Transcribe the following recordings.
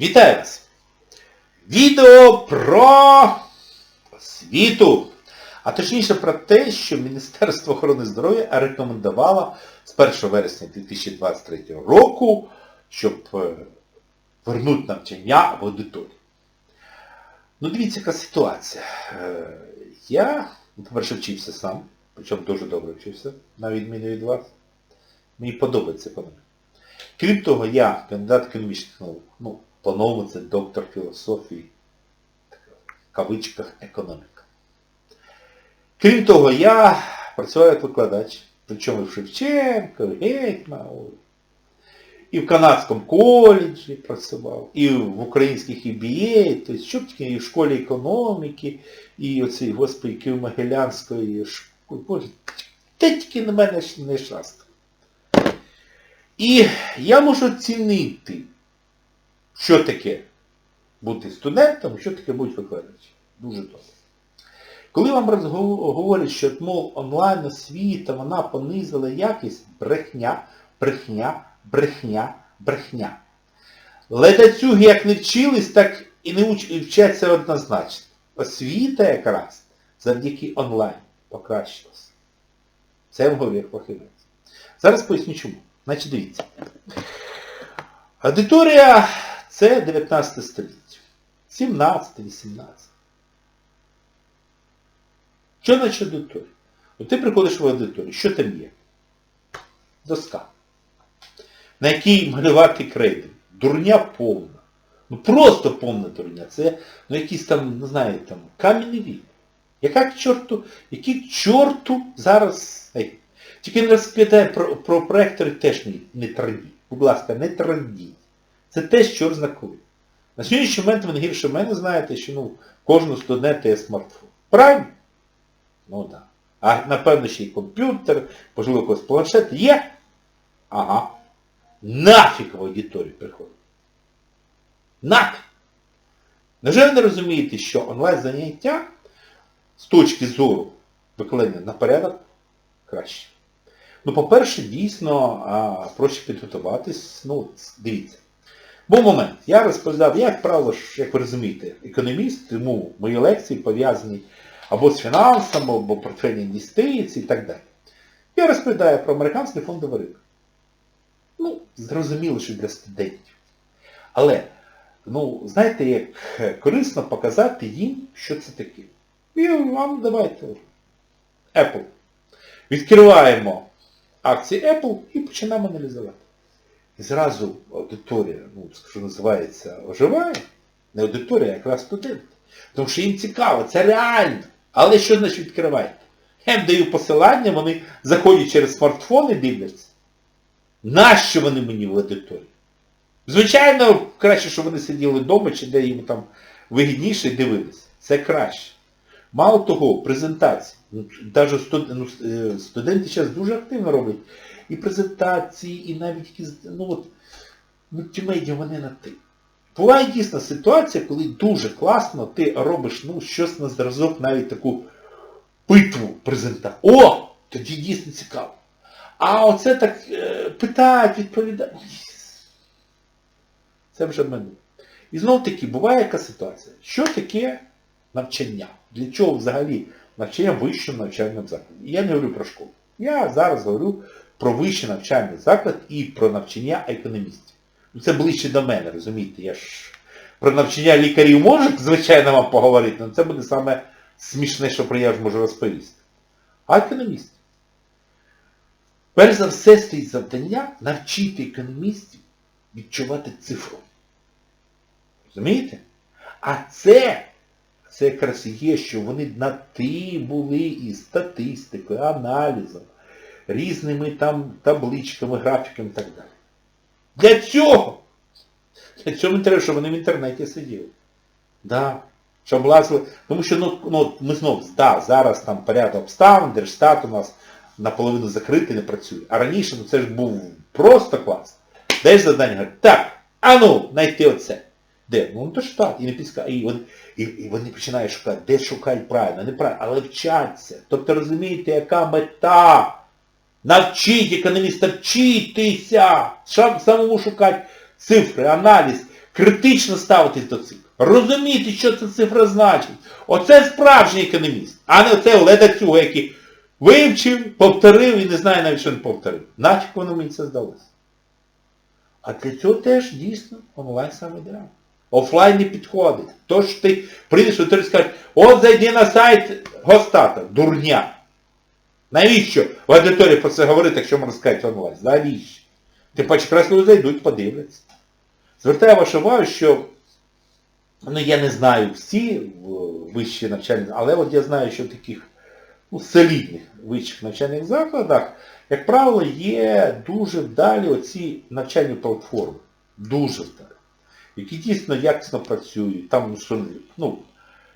Вітаю вас! Відео про освіту. А точніше про те, що Міністерство охорони здоров'я рекомендувало з 1 вересня 2023 року, щоб е, вернути навчання в аудиторію. Ну дивіться, яка ситуація. Е, Я, по-перше, вчився сам, причому дуже добре вчився, на відміну від вас. Мені подобається економіка. Крім того, я кандидат економічних наук. Ну, по-новому це доктор філософії, в кавичках економіка. Крім того, я працював як викладач, причому в Шевченко, в Гетьманові, і в Канадському коледжі працював, і в українських EBA, тобто що таке, і в школі економіки, і оцій, господи, Києво-Могилянської школи. Боже, тільки на мене не щастя. І я можу оцінити, що таке бути студентом, що таке бути викладачем. Дуже добре. Коли вам говорять, що мов онлайн освіта, вона понизила якість, брехня, брехня, брехня, брехня. Ледацюги як не вчились, так і не уч- і вчаться однозначно. Освіта якраз завдяки онлайн покращилась. Це вам говорю фахівець. Зараз поясню чому. Значить, дивіться. Аудиторія це 19 століття. 17-18. Що значить аудиторія? От ти приходиш в аудиторію, що там є? Доска. На якій малювати крейди. Дурня повна. Ну просто повна дурня. Це ну якийсь там, не знаю, там, кам'яний вік. Яка к чорту, який чорту зараз. Ей, тільки не розповідає про, про проектори теж не, не трендіть. Будь ласка, не трендіть. Це теж чорт знаковий. На сьогоднішній момент ви гірше мене знаєте, що ну, кожного студента є смартфон. Правильно? Ну так. Да. А напевно ще й комп'ютер, можливо, якийсь планшет є. Ага. Нафіг в аудиторію приходить. Нафіг. Невже ви не розумієте, що онлайн-заняття з точки зору викладання на порядок краще? Ну, по-перше, дійсно, проще підготуватись. Ну, дивіться. Був момент. Я розповідав, я, як правило, як ви розумієте, економіст, тому мої лекції пов'язані або з фінансами, або портфельні інвестиції і так далі. Я розповідаю про американський фондовий ринок. Ну, зрозуміло, що для студентів. Але, ну, знаєте, як корисно показати їм, що це таке. І вам давайте. Apple. Відкриваємо акції Apple і починаємо аналізувати. І зразу аудиторія, ну, що називається, оживає. Не аудиторія, а якраз студенти. Тому що їм цікаво, це реально. Але що значить відкривайте? Я їм даю посилання, вони заходять через смартфон і дивляться. Нащо вони мені в аудиторії? Звичайно, краще, щоб вони сиділи вдома, чи де їм там вигідніше і дивилися. Це краще. Мало того, презентації. Ну, студ... ну, е, студенти зараз дуже активно роблять і презентації, і навіть якісь, ну от, мультимедіа вони на ти. Буває дійсно ситуація, коли дуже класно ти робиш ну, щось на зразок, навіть таку питву презентацію. О! Тоді дійсно цікаво. А оце так е, питають, відповідають. Це вже мене. І знов таки, буває яка ситуація. Що таке навчання? Для чого взагалі навчання в вищому навчальному закладі? Я не говорю про школу. Я зараз говорю про вищий навчальний заклад і про навчання економістів. Ну це ближче до мене, розумієте? Я ж про навчання лікарів можу, звичайно, вам поговорити, але це буде саме смішне, що про я ж можу розповісти. А економісти? Перш за все стоїть завдання навчити економістів відчувати цифру. Розумієте? А це, це якраз і є, що вони на ти були і статистикою, аналізом, різними там табличками, графіками і так далі. Для цього? Для цього не треба, щоб вони в інтернеті сиділи. Да. Щоб лазили. Тому що ну, ну, ми знову, да, зараз там порядок обставин, держстат у нас наполовину закритий, не працює. А раніше ну, це ж був просто клас. Даєш завдання, говорить, так, а ну, знайти оце. Де? Ну, то штат, і не підскаже. І, вони- і, вони починають шукати, де шукають правильно, неправильно, але вчаться. Тобто розумієте, яка мета? Навчіть економіста вчитися, самому шукати цифри, аналіз, критично ставитись до цифр. Розуміти, що ця цифра значить. Оце справжній економіст, а не оце Оледа Цюга, який вивчив, повторив і не знає навіть, що він повторив. Наче воно мені це здалося. А для цього теж дійсно онлайн саме. Офлайн не підходить. Тож ти прийдеш, і тобі скажуть, от зайди на сайт Гостата, дурня. Навіщо в аудиторії про це говорити, якщо можна сказати онлайн? Навіщо? Тим паче якраз люди зайдуть, подивляться. Звертаю вашу увагу, що ну я не знаю всі вищі навчальні, але от я знаю, що в таких ну, солідних вищих навчальних закладах, як правило, є дуже вдалі оці навчальні платформи. Дуже вдалі. Які дійсно якісно працюють. Там, що, ну,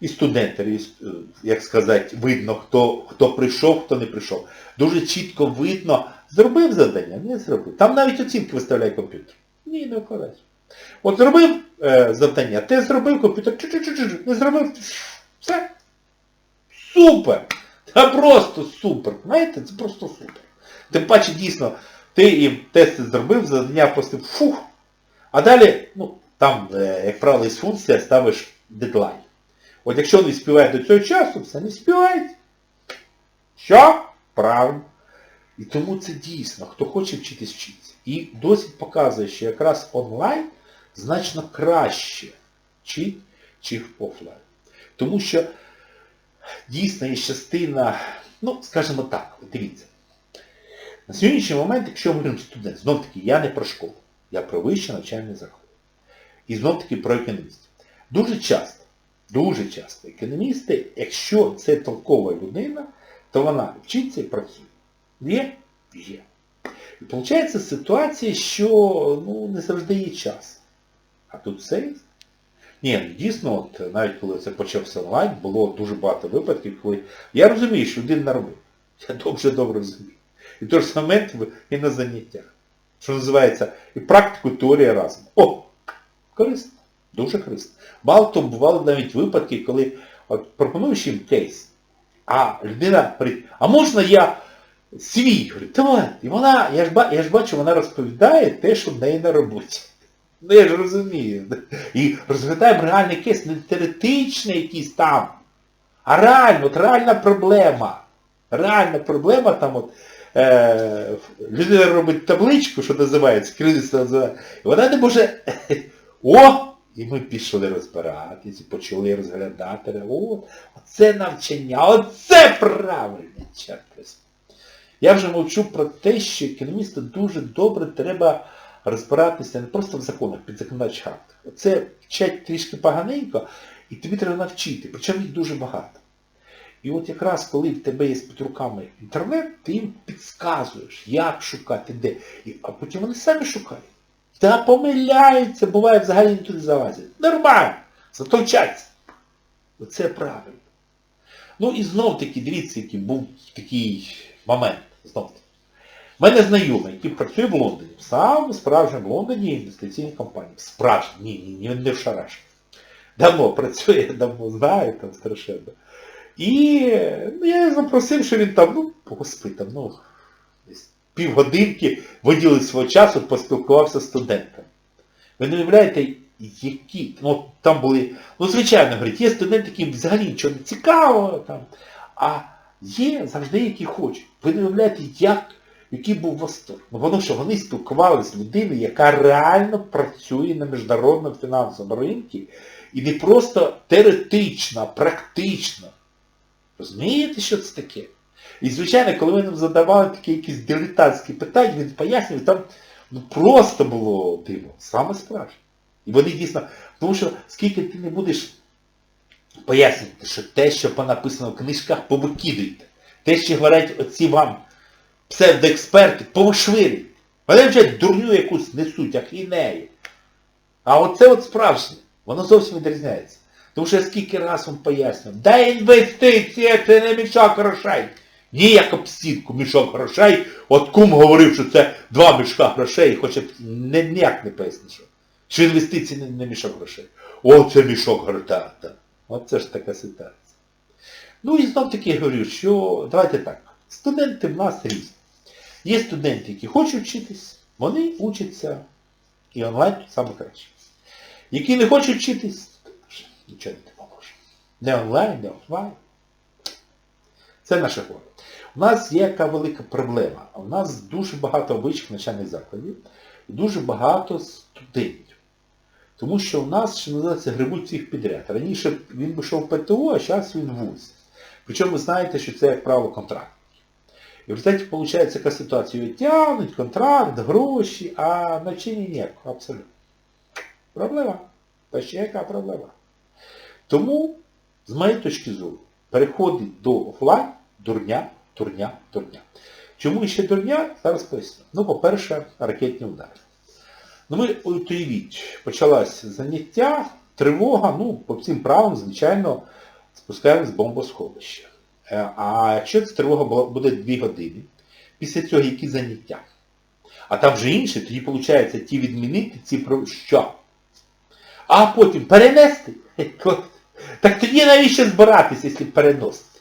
і студенти, і, е, як сказати, видно, хто, хто прийшов, хто не прийшов. Дуже чітко видно, зробив завдання, не зробив. Там навіть оцінки виставляє комп'ютер. Ні, не викладач. От зробив е, завдання, ти зробив комп'ютер, чу-чу-чу-чу, не зробив, все. Супер! Та просто супер. Знаєте, це просто супер. Тим паче дійсно, ти їм тести зробив, завдання просто фух. А далі, ну, там, е, як правило, із функція ставиш дедлайн. От якщо не співає до цього часу, все не співають. Що? Правильно. І тому це дійсно, хто хоче вчитись, вчиться. І досвід показує, що якраз онлайн значно краще вчить, чи офлайн. Тому що дійсно є частина, ну, скажімо так, дивіться. На сьогоднішній момент, якщо ми говоримо студент, знов таки, я не про школу, я про вище навчальний заклад. І знов таки про економістів. Дуже часто, дуже часто економісти, якщо це толкова людина, то вона вчиться і працює. Є? Є. І виходить ситуація, що ну, не завжди є час. А тут все є. Ні, ну, дійсно, от, навіть коли це почався онлайн, було дуже багато випадків, коли я розумію, що один наробив. Я дуже добре розумію. І той же момент і на заняттях. Що називається, і практику, і теорія разом. О! Корисно. Дуже корисно. Мало того, бували навіть випадки, коли от, пропонуєш їм кейс, а людина говорить, а можна я свій? Говорю, давай. І вона, я ж, я ж бачу, вона розповідає те, що в неї на роботі. Ну я ж розумію. І розглядаємо реальний кейс, не теоретичний якийсь там, а реально, от реальна проблема. Реальна проблема там от. Е, людина робить табличку, що називається, керівництво називає, і вона не може. О! І ми пішли розбиратись, і почали розглядати. О, оце навчання, оце правильне, чорт. Я вже мовчу про те, що економісту дуже добре треба розбиратися не просто в законах, під законодавчих актах. Оце вчать трішки поганенько, і тобі треба навчити, причому їх дуже багато. І от якраз коли в тебе є під руками інтернет, ти їм підказуєш, як шукати, де. А потім вони самі шукають. Та помиляються, буває взагалі не туди залазять. Нормально, зато вчаться. Оце правильно. Ну і знов таки, дивіться, який був такий момент. Знов таки. У мене знайомий, який працює в Лондоні, в самому справжньому Лондоні інвестиційній компанії. Справжній, ні, ні, не в Шараш. Давно працює, давно знаю, там страшенно. І ну, я його запросив, що він там, ну, господи, там, ну, десь півгодинки виділив свого часу, поспілкувався з студентами. Ви не уявляєте, які, ну, там були, ну, звичайно, говорить, є студенти, яким взагалі нічого не цікаво, там, а є завжди, які хочуть. Ви не уявляєте, як, який був восторг. Ну, воно що вони спілкувалися з людиною, яка реально працює на міжнародному фінансовому ринку, і не просто теоретично, а практично. Розумієте, що це таке? І, звичайно, коли ми нам задавали такі якісь дилетантські питання, він пояснював, там ну, просто було диво, саме справжнє. І вони дійсно, тому що скільки ти не будеш пояснювати, що те, що написано в книжках, повикидуйте. Те, що говорять оці вам псевдоексперти, повишвирюйте. Вони вже дурню якусь несуть, ахінею. А оце от справжнє, воно зовсім відрізняється. Тому що я скільки раз вам пояснював, да інвестиція це не мішок грошей. Ні, як об стінку мішок грошей. От кум говорив, що це два мішка грошей, хоча б не, ніяк не пояснив, що. Що інвестиції не, не мішок грошей. О, це мішок грошей. Так, так. От це ж така ситуація. Ну і знов таки я говорю, що давайте так. Студенти в нас різні. Є студенти, які хочуть вчитись, вони учаться і онлайн саме краще. які не хочуть вчитись, нічого не допоможе. Не онлайн, не офлайн. Це наше горе. У нас є яка велика проблема. У нас дуже багато вищих навчальних закладів і дуже багато студентів. Тому що у нас, що називається, грибуть всіх підряд. Раніше він би йшов в ПТО, а зараз він в ВУЗ. Причому ви знаєте, що це, як правило, контракт. І в результаті виходить яка ситуація. Тягнуть, контракт, гроші, а навчання ніякого, абсолютно. Проблема. Та ще яка проблема. Тому, з моєї точки зору, переходить до офлайн дурня, дурня, дурня. Чому ще дурня? Зараз поясню. Ну, по-перше, ракетні удари. Ну ми уявіть, почалось заняття, тривога, ну, по всім правилам, звичайно, спускаємо з бомбосховища. Е, А якщо ця тривога буде 2 години, після цього які заняття? А там вже інше, тоді виходить ті відмінити, ці про що? А потім перенести? Так тоді навіщо збиратися, якщо переносити?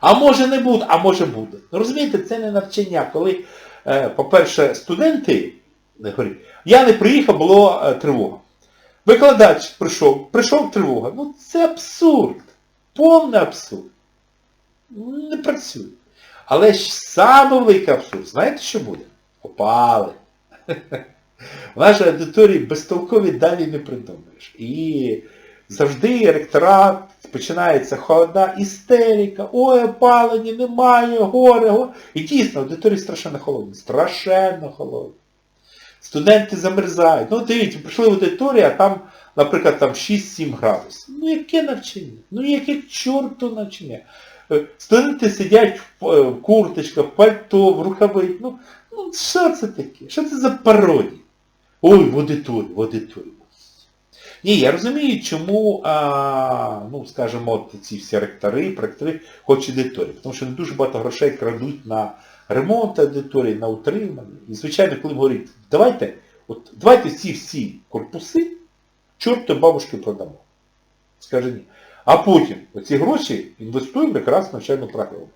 А може не буде, а може буде. Ну розумієте, це не навчання, коли, е, по-перше, студенти говорять, я не приїхав, було е, тривога. Викладач прийшов, прийшов тривога. Ну це абсурд. Повний абсурд. Не працює. Але ж саме великий абсурд, знаєте, що буде? Опали. В нашій аудиторії безтолкові далі не придумаєш. І завжди ректорат починається холода, істерика, ой, опалення, немає, горе, горе. І дійсно, аудиторії страшенно холодні. Страшенно холодні. Студенти замерзають. Ну, дивіться, прийшли в аудиторію, а там, наприклад, там 6-7 градусів. Ну яке навчання? Ну яке чорту навчання? Е, Студенти сидять в е, курточках, в пальто, в рукавиці. Ну, ну що це таке? Що це за пародія? Ой, в аудиторії, в аудиторії. Ні, я розумію, чому, а, ну, скажімо, ці всі ректори, пректори хочуть аудиторії. Тому що вони дуже багато грошей крадуть на ремонт аудиторії, на утримання. І, звичайно, коли говорять, давайте, от, давайте ці всі корпуси чорту бабушки продамо. Скаже ні. А потім оці гроші інвестуємо якраз в навчальну програму.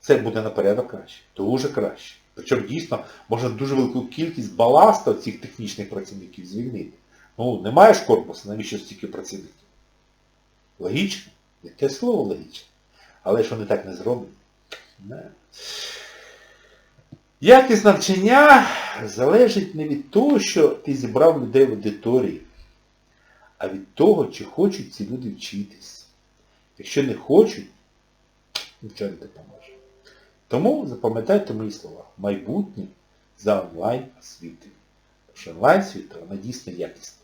Це буде на порядок краще. Дуже краще. Причому дійсно можна дуже велику кількість баласту цих технічних працівників звільнити. Ну, немає ж корпусу, навіщо стільки працівників? Логічно? Яке слово логічно? Але ж вони так не зроблять. Не. Якість навчання залежить не від того, що ти зібрав людей в аудиторії, а від того, чи хочуть ці люди вчитись. Якщо не хочуть, нічого не допоможе. Тому запам'ятайте мої слова. Майбутнє за онлайн освітою. Тому що онлайн-освіта, вона дійсно якісна.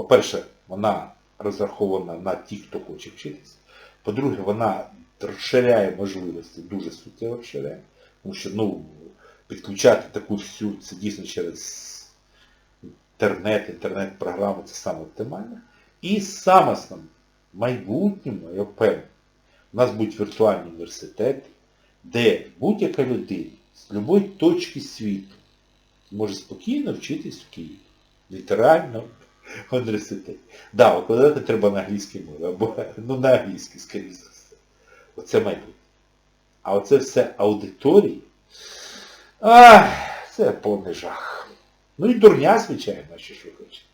По-перше, вона розрахована на тих, хто хоче вчитись. По-друге, вона розширяє можливості, дуже суттєво розширяє. Тому що, ну, підключати таку всю, це дійсно через інтернет, інтернет-програми, це саме оптимально. І саме в майбутньому, я впевнений, у нас будуть віртуальні університети, де будь-яка людина з будь-якої точки світу може спокійно вчитись в Києві. Літерально університеті. Да, викладати треба на англійській мові, або ну, на англійській, скоріше за все. Оце майбутнє. А оце все аудиторії. Ах, це повний жах. Ну і дурня, звичайно, що ж ви хочете.